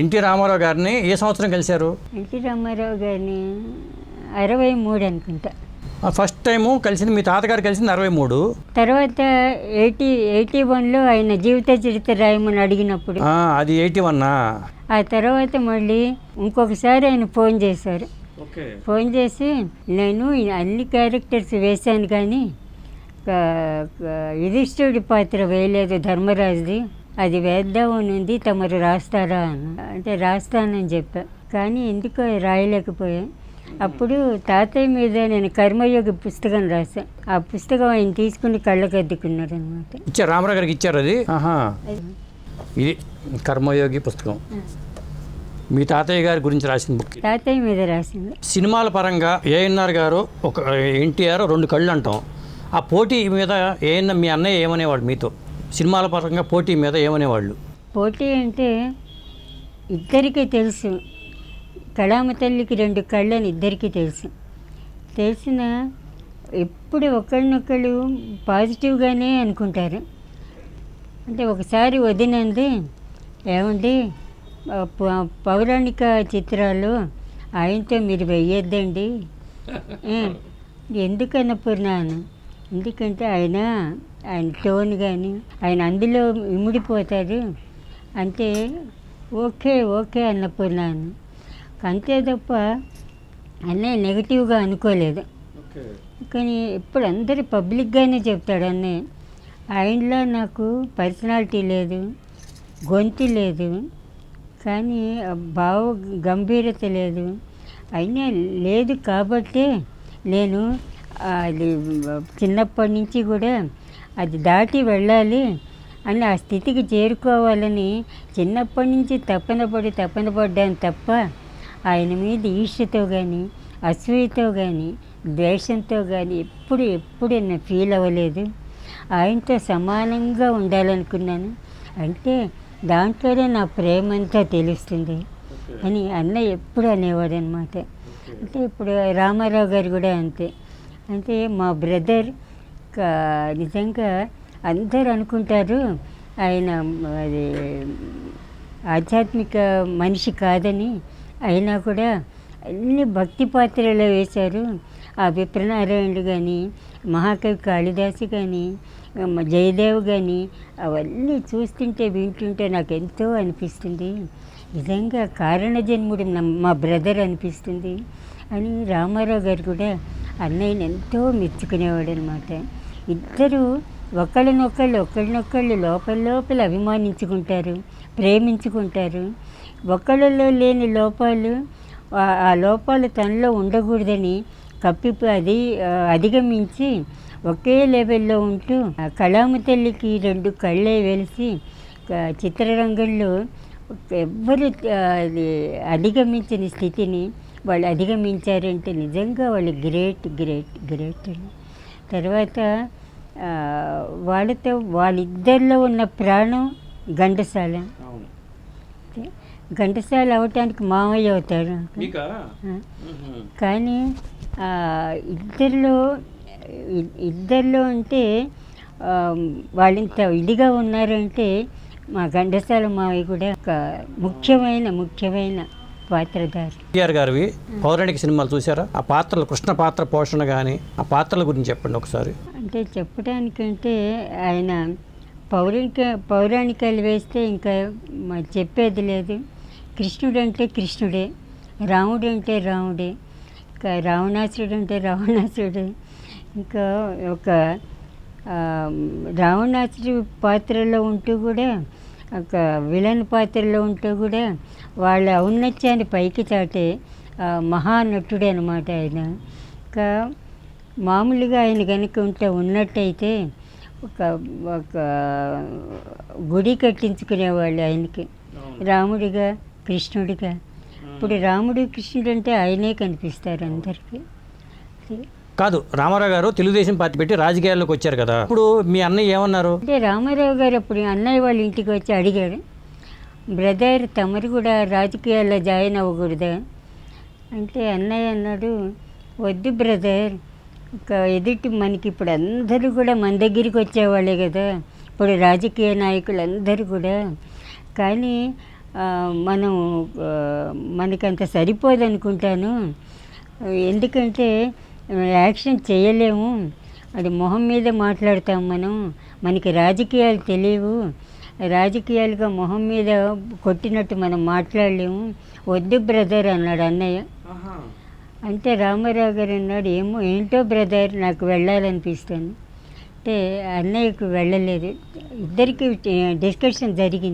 NT Ramarao గారిని ఏ సంవత్సరం కలిశారు? ఎన్టీ రామారావు గారిని అరవై మూడు అనుకుంటా. ఫస్ట్ టైము కలిసింది మీ తాతగారు కలిసింది అరవై మూడు. తర్వాత ఎయిటీ ఎయిటీ వన్లో ఆయన జీవిత చరిత్ర రాయమని అడిగినప్పుడు. ఆ, అది ఎయిటీ వన్నా ఆ? తర్వాత మళ్ళీ ఇంకొకసారి ఆయన ఫోన్ చేశారు. ఓకే. ఫోన్ చేసి నేను అన్ని క్యారెక్టర్స్ వేశాను కానీ యుధిష్ఠుడి పాత్ర వేయలేదు ధర్మరాజుది. అది వేద్దామని ఉంది తమరు రాస్తారా అంటే రాస్తానని చెప్పా. కానీ ఎందుకో రాయలేకపోయా. అప్పుడు తాతయ్య మీద నేను కర్మయోగి పుస్తకం రాసా ఆ పుస్తకం ఆయన తీసుకుని కళ్ళకు అద్దుకున్నాడు అనమాట ఇచ్చారు రామారావు గారికి ఇచ్చారు అది? ఆహా. ఇది కర్మయోగి పుస్తకం. మీ తాతయ్య గారి గురించి రాసిన బుక్. తాతయ్య మీద రాసింది. సినిమాల పరంగా ఏఎన్ఆర్ గారు ఒక ఎన్టీఆర్ రెండు కళ్ళు అంటాం. ఆ పోటీ మీద ఏఎన్ఆర్ మీ అన్నయ్య ఏమనేవాడు మీతో? సినిమాల పరంగా పోటీ మీద ఏమనేవాళ్ళు? పోటీ అంటే ఇద్దరికీ తెలుసు. కళామ తల్లికి రెండు కళ్ళని ఇద్దరికీ తెలుసు. తెలిసిన ఎప్పుడు ఒకరినొకరు పాజిటివ్గానే అనుకుంటారు. అంటే ఒకసారి వదినంది ఏమండి పౌరాణిక చిత్రాలు ఆయనతో మీరు వెయ్యొద్దండి. ఏ, నాను ఎందుకంటే ఆయన ఆయన టోన్ కానీ ఆయన అందులో ఇమిడిపోతాడు. అంటే ఓకే ఓకే అన్నపూర్ణాను అంతే తప్ప అన్నయ్య నెగిటివ్గా అనుకోలేదు. కానీ ఇప్పుడు అందరు పబ్లిక్గానే చెప్తాడు అన్నయ్య. ఆయనలో నాకు పర్సనాలిటీ లేదు గొంతు లేదు కానీ భావ గంభీరత లేదు. అయినా లేదు కాబట్టే నేను అది చిన్నప్పటి నుంచి కూడా అది దాటి వెళ్ళాలి అని ఆ స్థితికి చేరుకోవాలని చిన్నప్పటి నుంచి తపన పడి తపన పడ్డాను తప్ప ఆయన మీద ఈర్ష్యతో కానీ అసూయతో కానీ ద్వేషంతో కానీ ఎప్పుడు ఎప్పుడు నేను ఫీల్ అవ్వలేదు. ఆయనతో సమానంగా ఉండాలనుకున్నాను. అంటే దాంట్లోనే నా ప్రేమ అంతా తెలుస్తుంది అని అన్న ఎప్పుడు అనేవాడు అనమాట అంటే ఇప్పుడు రామారావు గారు కూడా అంతే. అంటే మా బ్రదర్ నిజంగా అందరు అనుకుంటారు ఆయన అది ఆధ్యాత్మిక మనిషి కాదని అయినా కూడా అన్ని భక్తి పాత్రలో వేశారు. ఆ విప్రనారాయణుడు కానీ మహాకవి కాళిదాసు కానీ జయదేవ్ కానీ అవన్నీ చూస్తుంటే వింటుంటే నాకు ఎంతో అనిపిస్తుంది. నిజంగా కారణ జన్ముడు మా బ్రదర్ అనిపిస్తుంది. అని రామారావు గారు కూడా అన్నయ్యని ఎంతో మెచ్చుకునేవాడు అనమాట ఇద్దరు ఒకళ్ళనొకళ్ళు ఒకళ్ళనొకళ్ళు లోపల లోపల అభిమానించుకుంటారు ప్రేమించుకుంటారు. ఒకళ్ళలో లేని లోపాలు ఆ- లోపాలు తనలో ఉండకూడదని కప్పి అది అధిగమించి ఒకే లెవెల్లో ఉంటూ ఆ తల్లికి రెండు కళ్ళే వెలిసి చిత్రరంగంలో ఎవ్వరు అది అధిగమించిన స్థితిని వాళ్ళు అధిగమించారంటే నిజంగా వాళ్ళు గ్రేట్ గ్రేట్ గ్రేట్ తర్వాత ఆ, వాళ్ళతో వాళ్ళిద్దరిలో ఉన్న ప్రాణం ఘంటసాల. ఘంటసాల అవటానికి మామయ్య అవుతాడు ఆ. కానీ ఇద్దరిలో ఇద్దరిలో అంటే వాళ్ళింత ఇదిగా ఉన్నారంటే మా ఘంటసాల మావయ్య కూడా ఒక ముఖ్యమైన ముఖ్యమైన ఎన్టీఆర్ గారివి పౌరాణిక సినిమాలు చూసారా ఆ పాత్రలు కృష్ణ పాత్ర పోషణ కానీ ఆ పాత్రల గురించి చెప్పండి ఒకసారి. అంటే చెప్పడానికంటే ఆయన పౌరాణిక పౌరాణికాలు వేస్తే ఇంకా చెప్పేది లేదు. కృష్ణుడు అంటే కృష్ణుడే రాముడు అంటే రాముడే ఇంకా రావణాసురుడు అంటే రావణాసురుడే. ఇంకా ఒక ఆ, రావణాసుడు పాత్రలో ఉంటూ కూడా విలన్ పాత్రలో ఉంటూ కూడా వాళ్ళ ఔన్నత్యాన్ని పైకి చాటే మహానటుడే అనమాట ఆయన. ఇంకా మామూలుగా ఆయన కనుక ఉంటే ఉన్నట్టయితే ఒక ఒక గుడి కట్టించుకునేవాళ్ళు ఆయనకి. రాముడిగా కృష్ణుడిగా. ఇప్పుడు రాముడు కృష్ణుడు అంటే ఆయనే కనిపిస్తారు అందరికీ. కాదు రామారావు గారు తెలుగుదేశం పార్టీ పెట్టి రాజకీయాల్లోకి వచ్చారు కదా. ఇప్పుడు మీ అన్నయ్య ఏమన్నారు? అంటే రామారావు గారు అప్పుడు అన్నయ్య వాళ్ళ ఇంటికి వచ్చి అడిగారు బ్రదర్ తమరు కూడా రాజకీయాల్లో జాయిన్ అవ్వకూడదా? అంటే అన్నయ్య అన్నాడు వద్దు బ్రదర్ ఒక ఎదుటి మనకి ఇప్పుడు అందరూ కూడా మన దగ్గరికి వచ్చేవాళ్ళే కదా ఇప్పుడు రాజకీయ నాయకులు అందరూ కూడా. కానీ మనం మనకంత సరిపోదనుకుంటాను. ఎందుకంటే యాక్షన్ చేయలేము. అది మొహం మీద మాట్లాడతాం మనం. మనకి రాజకీయాలు తెలియవు. రాజకీయాలుగా మొహం మీద కొట్టినట్టు మనం మాట్లాడలేము. వద్దు బ్రదర్ అన్నాడు అన్నయ్య. అంటే రామారావు గారు అన్నాడు ఏమో ఏంటో బ్రదర్ నాకు వెళ్ళాలనిపిస్తుంది. అంటే అన్నయ్యకు వెళ్ళలేదు. ఇద్దరికి డిస్కషన్ జరిగింది.